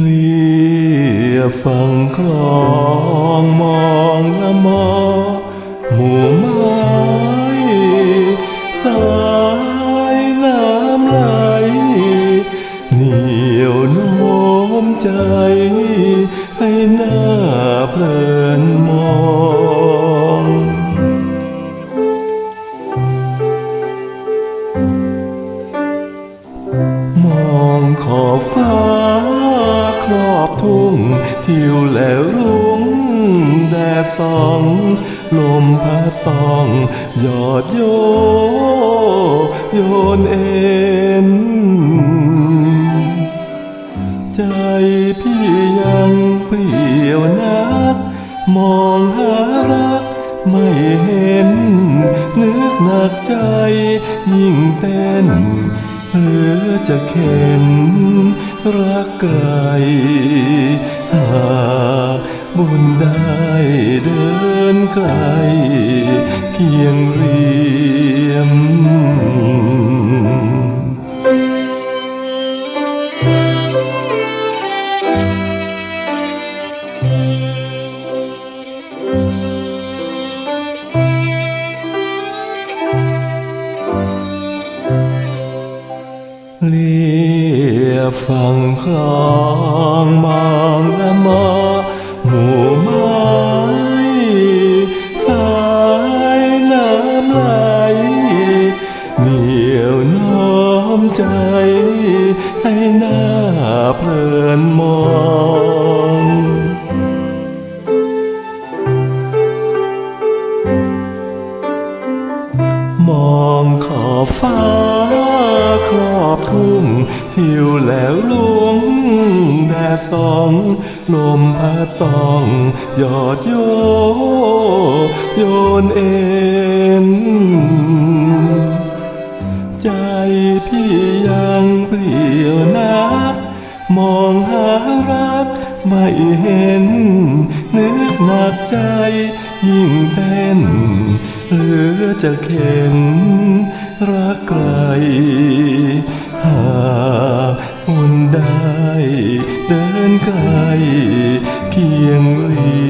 เลียบฝั่งคลองมองละมอหมู่ไม้สายน้ำไหลเหนียวโน้มใจให้หน้า ทุ่งทิวแล้วรุ้งแดดสอง ลมพัดตองหยอดโย โยนเอ็นใจพี่ยังเปลี่ยวนัก มองหารักไม่เห็น นึกหนักใจยิ่งเป็นเหลือจะเข็นรักไกล หากบุญได้เดินไกลเคียงเรีย เลียบฝั่งคลองมองละมอหมู่ไม้สายน้ำไหลเหนียวน้อมใจให้หน้าเพลินมองมองขอบฟ้า รอบทุ่งทิวแล้วลุงแดดสองลมพัดตองหยอดโยโยนเอ็นใจพี่ยังเปลี่ยวนักมองหารักไม่เห็น นึกหนักใจยิ่งเต้นหลือจะเข็น รักไกลหาอุ่นได้เดินไกลเพียงเรี